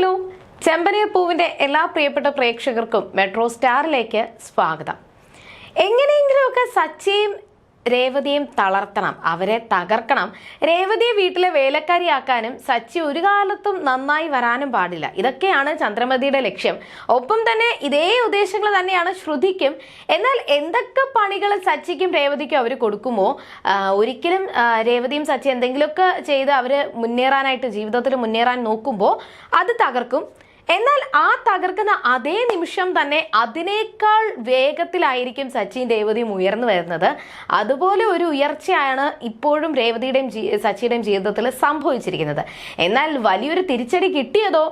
Hello ചെമ്പനീർ പൂവിന്റെ എല്ലാ പ്രിയപ്പെട്ട പ്രേക്ഷകർക്കും മെട്രോ സ്റ്റാറിലേക്ക് സ്വാഗതം. എങ്ങനെയെങ്കിലുമൊക്കെ സച്ചിയും രേവതിയും തളർത്തണം അവരെ തകർക്കണം. രേവതിയെ വീട്ടിലെ വേലക്കാരിയാക്കാനും സച്ചി ഒരു കാലത്തും നന്നായി വരാനും പാടില്ല. ഇതൊക്കെയാണ് ചന്ദ്രമതിയുടെ ലക്ഷ്യം. ഒപ്പം തന്നെ ഇതേ ഉദ്ദേശങ്ങൾ തന്നെയാണ് ശ്രുതിക്കും. എന്നാൽ എന്തൊക്കെ പണികൾ സച്ചിക്കും രേവതിക്കും അവർ കൊടുക്കുമോ? ഒരിക്കലും രേവതിയും സച്ചി എന്തെങ്കിലുമൊക്കെ ചെയ്ത് അവർ മുന്നേറാനായിട്ട് ജീവിതത്തിൽ മുന്നേറാൻ നോക്കുമ്പോൾ അത് തകർക്കും. എന്നാൽ ആ തകർക്കുന്ന അതേ നിമിഷം തന്നെ അതിനേക്കാൾ വേഗത്തിലായിരിക്കും സച്ചിൻ രേവതിയും ഉയർന്നു വരുന്നത്. അതുപോലെ ഒരു ഉയർച്ചയാണ് ഇപ്പോഴും രേവതിയുടെയും സച്ചിയുടെയും ജീവിതത്തിൽ സംഭവിച്ചിരിക്കുന്നത്. എന്നാൽ വലിയൊരു തിരിച്ചടി കിട്ടിയതോ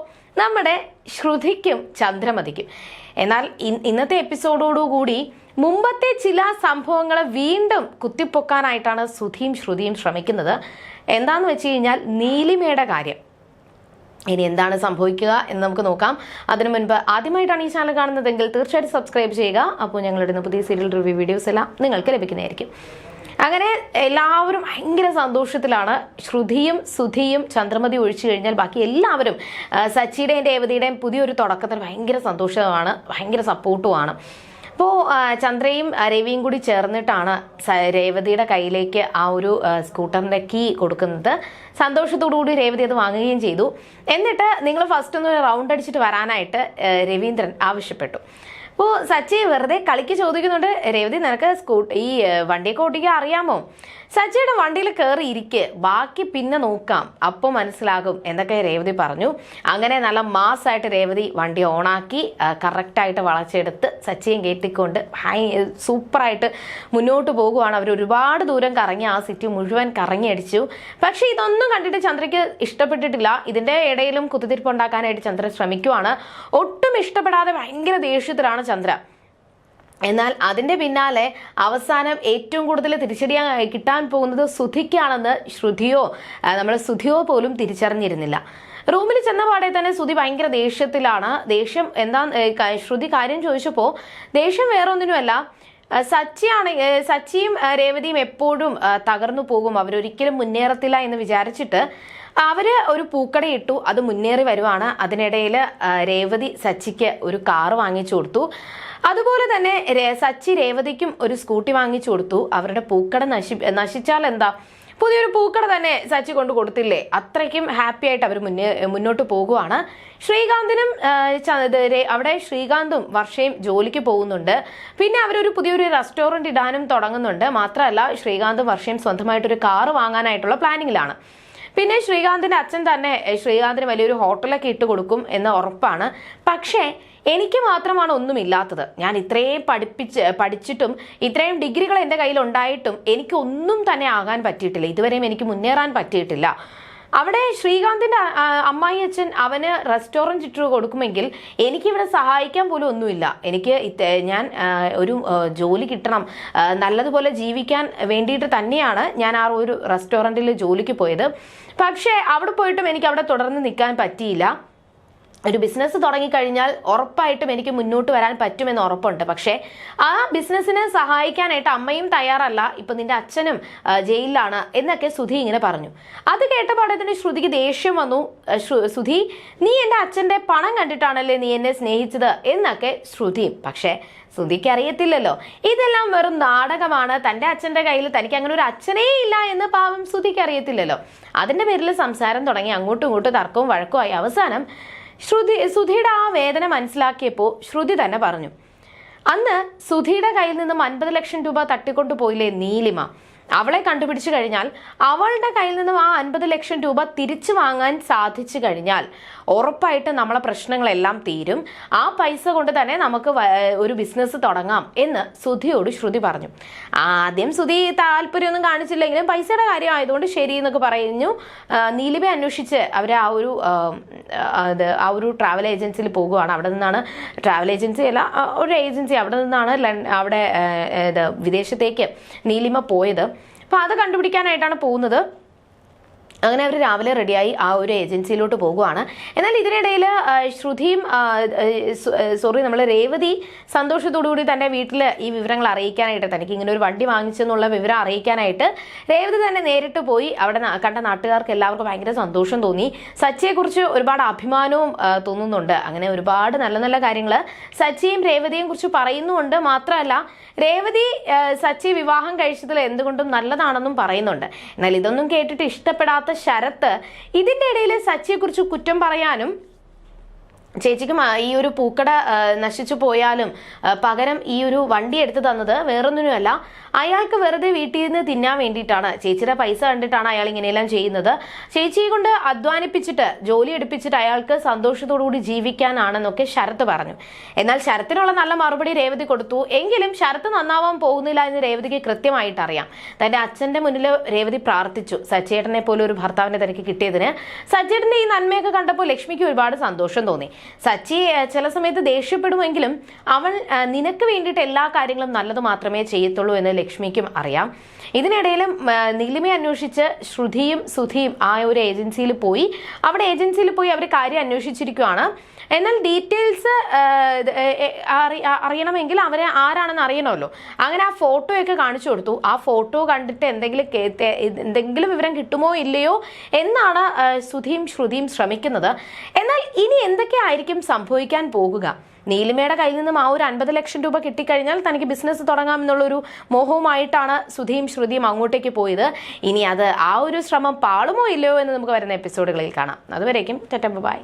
നമ്മുടെ ശ്രുതിക്കും ചന്ദ്രമതിക്കും. എന്നാൽ ഇന്നത്തെ എപ്പിസോഡോടുകൂടി മുമ്പത്തെ ചില സംഭവങ്ങളെ വീണ്ടും കുത്തിപ്പൊക്കാനായിട്ടാണ് സുധിയും ശ്രുതിയും ശ്രമിക്കുന്നത്. എന്താന്ന് വെച്ച് കഴിഞ്ഞാൽ നീലിമയുടെ കാര്യം. ഇനി എന്താണ് സംഭവിക്കുക എന്ന് നമുക്ക് നോക്കാം. അതിനു മുൻപ് ആദ്യമായിട്ടാണ് ഈ ചാനൽ കാണുന്നതെങ്കിൽ തീർച്ചയായിട്ടും സബ്സ്ക്രൈബ് ചെയ്യുക. അപ്പോൾ ഞങ്ങളിടുന്ന പുതിയ സീരിയൽ റിവ്യൂ വീഡിയോസ് എല്ലാം നിങ്ങൾക്ക് ലഭിക്കുന്നതായിരിക്കും. അങ്ങനെ എല്ലാവരും ഭയങ്കര സന്തോഷത്തിലാണ്. ശ്രുതിയും സുധിയും ചന്ദ്രമതി ഒഴിച്ചു കഴിഞ്ഞാൽ ബാക്കി എല്ലാവരും സച്ചിയുടെയും രേവതിയുടെയും പുതിയൊരു തുടക്കത്തിൽ ഭയങ്കര സന്തോഷമാണ്. ഭയങ്കര സപ്പോർട്ടുമാണ് അപ്പോൾ ചന്ദ്രയും രവിയും കൂടി ചേർന്നിട്ടാണ് രേവതിയുടെ കയ്യിലേക്ക് ആ ഒരു സ്കൂട്ടറിന്റെ കീ കൊടുക്കുന്നത്. സന്തോഷത്തോടു കൂടി രേവതി അത് വാങ്ങുകയും ചെയ്തു. എന്നിട്ട് നിങ്ങൾ ഫസ്റ്റ് ഒന്ന് റൗണ്ട് അടിച്ചിട്ട് വരാനായിട്ട് രവീന്ദ്രൻ ആവശ്യപ്പെട്ടു. അപ്പോൾ സച്ചി വെറുതെ കളിക്ക് ചോദിക്കുന്നുണ്ട്. രേവതി നിനക്ക് സ്കൂ ഈ വണ്ടിയൊക്കെ ഓടിക്കാൻ അറിയാമോ? സച്ചിയുടെ വണ്ടിയിൽ കയറി ഇരിക്ക്. ബാക്കി പിന്നെ നോക്കാം. അപ്പോൾ മനസ്സിലാകും എന്നൊക്കെ രേവതി പറഞ്ഞു. അങ്ങനെ നല്ല മാസ്സായിട്ട് രേവതി വണ്ടി ഓണാക്കി കറക്റ്റായിട്ട് വളച്ചെടുത്ത് സച്ചിയും കയറ്റിക്കൊണ്ട് സൂപ്പറായിട്ട് മുന്നോട്ട് പോകുവാണ്. അവർ ഒരുപാട് ദൂരം കറങ്ങി ആ സിറ്റി മുഴുവൻ കറങ്ങി അടിച്ചു. പക്ഷേ ഇതൊന്നും കണ്ടിട്ട് ചന്ദ്രയ്ക്ക് ഇഷ്ടപ്പെട്ടിട്ടില്ല. ഇതിന്റെ ഇടയിലും കുത്തിത്തിരിപ്പുണ്ടാക്കാനായിട്ട് ചന്ദ്ര ശ്രമിക്കുവാണ്. ഒട്ടും ഇഷ്ടപ്പെടാതെ ഭയങ്കര ദേഷ്യത്തിലാണ് ചന്ദ്ര. എന്നാൽ അതിന്റെ പിന്നാലെ അവസാനം ഏറ്റവും കൂടുതൽ തിരിച്ചടിയാ കിട്ടാൻ പോകുന്നത് സുധിക്കാണെന്ന് ശ്രുതിയോ നമ്മൾ സുധിയോ പോലും തിരിച്ചറിഞ്ഞിരുന്നില്ല. റൂമിൽ ചെന്ന പാടെ തന്നെ ശ്രുതി ഭയങ്കര ദേഷ്യത്തിലാണ്. ദേഷ്യം എന്താ ശ്രുതി കാര്യം ചോദിച്ചപ്പോൾ ദേഷ്യം വേറെ ഒന്നിനുമല്ല ആ, സച്ചിയാണ് സച്ചിയും രേവതിയും എപ്പോഴും തകർന്നു പോകും. അവരൊരിക്കലും മുന്നേറത്തില്ല എന്ന് വിചാരിച്ചിട്ട് അവർ ഒരു പൂക്കടയിട്ടു അത് മുന്നേറി വരുവാണ്. അതിനിടയിൽ രേവതി സച്ചിക്ക് ഒരു കാർ വാങ്ങിച്ചു കൊടുത്തു. അതുപോലെ തന്നെ സച്ചി രേവതിക്കും ഒരു സ്കൂട്ടി വാങ്ങിച്ചു കൊടുത്തു. അവരുടെ പൂക്കട നശി നശിച്ചാൽ എന്താ? പുതിയൊരു പൂക്കട തന്നെ സച്ചി കൊണ്ട് കൊടുത്തില്ലേ? അത്രയ്ക്കും ഹാപ്പി ആയിട്ട് അവർ മുന്നേ മുന്നോട്ട് പോകുവാണ്. ശ്രീകാന്തിനും അവിടെ ശ്രീകാന്തും വർഷയും ജോലിക്ക് പോകുന്നുണ്ട്. പിന്നെ അവരൊരു പുതിയൊരു റെസ്റ്റോറന്റ് ഇടാനും തുടങ്ങുന്നുണ്ട്. മാത്രമല്ല ശ്രീകാന്തും വർഷയും സ്വന്തമായിട്ടൊരു കാറ് വാങ്ങാനായിട്ടുള്ള പ്ലാനിങ്ങിലാണ്. പിന്നെ ശ്രീകാന്തിന്റെ അച്ഛൻ തന്നെ ശ്രീകാന്തിന് വലിയൊരു ഹോട്ടലൊക്കെ ഇട്ട് കൊടുക്കും എന്ന് ഉറപ്പാണ്. പക്ഷേ എനിക്ക് മാത്രമാണ് ഒന്നുമില്ലാത്തത്. ഞാൻ ഇത്രയും പഠിപ്പിച്ച് പഠിച്ചിട്ടും ഇത്രയും ഡിഗ്രികൾ എന്റെ കയ്യിൽ ഉണ്ടായിട്ടും എനിക്ക് ഒന്നും തന്നെ ആകാൻ പറ്റിയിട്ടില്ല. ഇതുവരെയും എനിക്ക് മുന്നേറാൻ പറ്റിയിട്ടില്ല. അവിടെ ശ്രീകാന്തിന്റെ അമ്മായി അച്ഛൻ അവന് റെസ്റ്റോറന്റ് ഇട്ട് കൊടുക്കുമെങ്കിൽ എനിക്ക് എനിക്കിവിടെ സഹായിക്കാൻ പോലും ഒന്നുമില്ല. എനിക്ക് ഞാൻ ഒരു ജോലി കിട്ടണം. നല്ലതുപോലെ ജീവിക്കാൻ വേണ്ടിയിട്ട് തന്നെയാണ് ഞാൻ ആ ഒരു റെസ്റ്റോറന്റിൽ ജോലിക്ക് പോയത്. പക്ഷേ അവിടെ പോയിട്ടും എനിക്ക് അവിടെ തുടർന്ന് നിൽക്കാൻ പറ്റിയില്ല. ഒരു ബിസിനസ് തുടങ്ങിക്കഴിഞ്ഞാൽ ഉറപ്പായിട്ടും എനിക്ക് മുന്നോട്ട് വരാൻ പറ്റുമെന്ന് ഉറപ്പുണ്ട്. പക്ഷേ ആ ബിസിനസ്സിനെ സഹായിക്കാനായിട്ട് അമ്മയും തയ്യാറല്ല. ഇപ്പം നിന്റെ അച്ഛനും ജയിലിലാണ് എന്നൊക്കെ സുധി ഇങ്ങനെ പറഞ്ഞു. അത് കേട്ടപാടെ തന്നെ ശ്രുതിക്ക് ദേഷ്യം വന്നു. സുധി നീ എന്റെ അച്ഛന്റെ പണം കണ്ടിട്ടാണല്ലേ നീ എന്നെ സ്നേഹിച്ചത്? എന്നൊക്കെ ശ്രുതിയും. പക്ഷേ സുധിക്ക് അറിയത്തില്ലല്ലോ. ഇതെല്ലാം വെറും നാടകമാണ്. തന്റെ അച്ഛന്റെ കയ്യിൽ തനിക്ക് അങ്ങനെ ഒരു അച്ഛനേ ഇല്ല എന്ന് പാവം സുധിക്ക് അറിയത്തില്ലല്ലോ. അതിന്റെ പേരിൽ സംസാരം തുടങ്ങി. അങ്ങോട്ടും ഇങ്ങോട്ടും തർക്കവും വഴക്കുമായി. അവസാനം ശ്രുതി സുധിയുടെ ആ വേദന മനസ്സിലാക്കിയപ്പോൾ ശ്രുതി തന്നെ പറഞ്ഞു. അന്ന് സുധിയുടെ കയ്യിൽ നിന്നും അൻപത് ലക്ഷം രൂപ തട്ടിക്കൊണ്ടു പോയില്ലേ നീലിമ? അവളെ കണ്ടുപിടിച്ചു കഴിഞ്ഞാൽ അവളുടെ കയ്യിൽ നിന്നും ആ അൻപത് ലക്ഷം രൂപ തിരിച്ചു വാങ്ങാൻ സാധിച്ചു കഴിഞ്ഞാൽ ഉറപ്പായിട്ട് നമ്മളെ പ്രശ്നങ്ങളെല്ലാം തീരും. ആ പൈസ കൊണ്ട് തന്നെ നമുക്ക് ഒരു ബിസിനസ് തുടങ്ങാം എന്ന് സുധിയോട് ശ്രുതി പറഞ്ഞു. ആദ്യം സുധി താല്പര്യമൊന്നും കാണിച്ചില്ലെങ്കിലും പൈസയുടെ കാര്യം ആയതുകൊണ്ട് ശരി എന്നൊക്കെ പറഞ്ഞു നീലിബെ അന്വേഷിച്ച് അവർ ആ ഒരു ആ, ഒരു ട്രാവൽ ഏജൻസിയിൽ പോകുവാണ്. അവിടെ നിന്നാണ് ട്രാവൽ ഏജൻസി അല്ല ഒരു ഏജൻസി അവിടെ നിന്നാണ് അവിടെ ഇത് വിദേശത്തേക്ക് നീലിമ പോയത്. അപ്പോൾ അത് കണ്ടുപിടിക്കാനായിട്ടാണ് പോകുന്നത്. അങ്ങനെ അവർ രാവിലെ റെഡിയായി ആ ഒരു ഏജൻസിയിലോട്ട് പോകുവാണ്. എന്നാൽ ഇതിനിടയിൽ ശ്രുതിയും സോറി നമ്മൾ രേവതി സന്തോഷത്തോടുകൂടി തന്റെ വീട്ടിൽ ഈ വിവരങ്ങൾ അറിയിക്കാനായിട്ട് തനിക്ക് ഇങ്ങനെ ഒരു വണ്ടി വാങ്ങിച്ചെന്നുള്ള വിവരം അറിയിക്കാനായിട്ട് രേവതി തന്നെ നേരിട്ട് പോയി അവിടെ കണ്ട നാട്ടുകാർക്ക് എല്ലാവർക്കും ഭയങ്കര സന്തോഷം തോന്നി. സച്ചിയെക്കുറിച്ച് ഒരുപാട് അഭിമാനവും തോന്നുന്നുണ്ട്. അങ്ങനെ ഒരുപാട് നല്ല നല്ല കാര്യങ്ങൾ സച്ചിയും രേവതിയും കുറിച്ച് പറയുന്നുമുണ്ട്. മാത്രമല്ല രേവതി സച്ചി വിവാഹം കഴിച്ചതിൽ എന്തുകൊണ്ടും നല്ലതാണെന്നും പറയുന്നുണ്ട്. എന്നാൽ ഇതൊന്നും കേട്ടിട്ട് ഇഷ്ടപ്പെടാത്ത ശരത്ത്. ഇതിന്റെ ഇടയിൽ സച്ചിയെക്കുറിച്ച് കുറ്റം പറയാനും ചേച്ചിക്ക് ഈ ഒരു പൂക്കട നശിച്ചു പോയാലും പകരം ഈ ഒരു വണ്ടി എടുത്തു തന്നത് വേറൊന്നിനുമല്ല. അയാൾക്ക് വെറുതെ വീട്ടിൽ നിന്ന് തിന്നാൻ വേണ്ടിയിട്ടാണ്. ചേച്ചിയുടെ പൈസ കണ്ടിട്ടാണ് അയാൾ ഇങ്ങനെയെല്ലാം ചെയ്യുന്നത്. ചേച്ചിയെ കൊണ്ട് അധ്വാനിപ്പിച്ചിട്ട് ജോലി എടുപ്പിച്ചിട്ട് അയാൾക്ക് സന്തോഷത്തോടുകൂടി ജീവിക്കാനാണെന്നൊക്കെ ശരത്ത് പറഞ്ഞു. എന്നാൽ ശരത്തിനുള്ള നല്ല മറുപടി രേവതി കൊടുത്തു. എങ്കിലും ശരത്ത് നന്നാവാൻ പോകുന്നില്ല എന്ന് രേവതിക്ക് കൃത്യമായിട്ട് അറിയാം തന്റെ അച്ഛന്റെ മുന്നിൽ രേവതി പ്രാർത്ഥിച്ചു. സച്ചേട്ടനെ പോലെ ഒരു ഭർത്താവിനെ തനിക്ക് കിട്ടിയതിന്. സച്ചേട്ടന്റെ ഈ നന്മയൊക്കെ കണ്ടപ്പോൾ ലക്ഷ്മിക്ക് ഒരുപാട് സന്തോഷം തോന്നി. സച്ചി ചില സമയത്ത് ദേഷ്യപ്പെടുമെങ്കിലും അവൾ നിനക്ക് വേണ്ടിയിട്ട് എല്ലാ കാര്യങ്ങളും നല്ലത് മാത്രമേ ചെയ്യത്തുള്ളൂ എന്ന് ലക്ഷ്മിക്കും അറിയാം. ഇതിനിടയിൽ നീലിമയെ അന്വേഷിച്ച് ശ്രുതിയും സുധിയും ആ ഒരു ഏജൻസിയിൽ പോയി. അവിടെ ഏജൻസിയിൽ പോയി അവർ കാര്യം അന്വേഷിച്ചിരിക്കുകയാണ് എന്നാൽ ഡീറ്റെയിൽസ് അറിയണമെങ്കിൽ അവരെ ആരാണെന്ന് അറിയണമല്ലോ. അങ്ങനെ ആ ഫോട്ടോയൊക്കെ കാണിച്ചു കൊടുത്തു. ആ ഫോട്ടോ കണ്ടിട്ട് എന്തെങ്കിലും എന്തെങ്കിലും വിവരം കിട്ടുമോ ഇല്ലയോ എന്നാണ് സുധിയും ശ്രുതിയും ശ്രമിക്കുന്നത്. എന്നാൽ ഇനി എന്തൊക്കെ ആയിരിക്കും സംഭവിക്കാൻ പോകുക. നീലിമയുടെ കയ്യിൽ നിന്നും ആ ഒരു അൻപത് ലക്ഷം രൂപ കിട്ടിക്കഴിഞ്ഞാൽ തനിക്ക് ബിസിനസ് തുടങ്ങാം എന്നുള്ളൊരു മോഹവുമായിട്ടാണ് സുധിയും ശ്രുതിയും അങ്ങോട്ടേക്ക് പോയത്. ഇനി അത് ആ ഒരു ശ്രമം പാളുമോ ഇല്ലയോ എന്ന് നമുക്ക് വരുന്ന എപ്പിസോഡുകളിൽ കാണാം. അതുവരേക്കും ടെറ്റമ്പ് ബൈ.